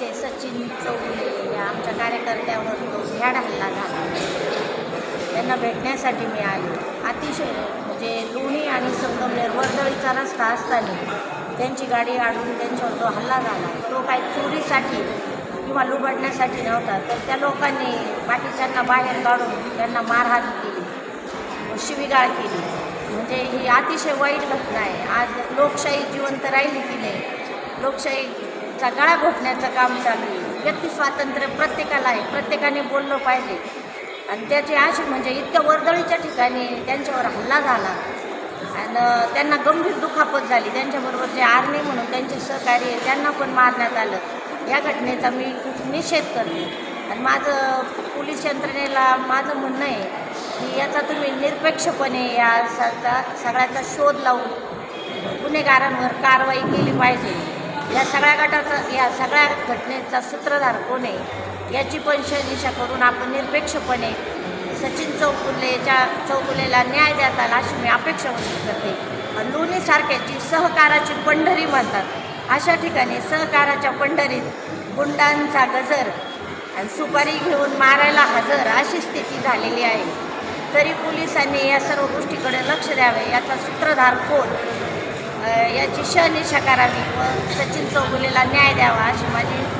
ते सचिन चौधरी या आमच्या कार्यकर्त्यावर तो भ्याड हल्ला झाला. त्यांना भेटण्यासाठी मी आले. अतिशय म्हणजे लोणी आणि संगमनेर वर्दळीचा रस्ता असताना त्यांची गाडी अडून त्यांच्यावर तो हल्ला झाला. तो काही चोरीसाठी किंवा लुबडण्यासाठी नव्हता तर त्या लोकांनी बाकीच्यांना बाहेर काढून त्यांना मारहाण केली शिवीगाळ केली. म्हणजे ही अतिशय वाईट घटना आहे. आज लोकशाही जिवंत राहिली की नाही? लोकशाही चा गळा घोटण्याचं काम चालू आहे. व्यक्ती स्वातंत्र्य प्रत्येकाला आहे. प्रत्येकाने बोललं पाहिजे. आणि त्याची अशी म्हणजे इतक्या वर्दळीच्या ठिकाणी त्यांच्यावर हल्ला झाला. आणि त्यांना गंभीर दुखापत झाली. त्यांच्याबरोबर जे आर्मी म्हणून त्यांचे सहकार्य त्यांना पण मारण्यात आलं. या घटनेचा मी खूप निषेध करते. आणि माझं पोलीस यंत्रणेला माझं म्हणणं आहे की याचा तुम्ही निरपेक्षपणे या सगळ्याचा शोध लावून गुन्हेगारांवर कारवाई केली पाहिजे. या सगळ्या गटाचा या सगळ्या घटनेचा सूत्रधार कोण आहे याची पण शहदिशा करून आपण निरपेक्षपणे सचिन चौगुलेच्या चौगुलेला न्याय देता अशी मी अपेक्षा व्यक्त करते. लोणीसारख्या जी सहकाराची पंढरी म्हणतात अशा ठिकाणी सहकाराच्या पंढरीत गुंडांचा गजर आणि सुपारी घेऊन मारायला हजर अशी स्थिती झालेली आहे. तरी पोलिसांनी या सर्व गोष्टीकडे लक्ष द्यावे याचा सूत्रधार कोण? याची शनिशा करावी व सचिन चौगुलेला न्याय द्यावा अशी माझी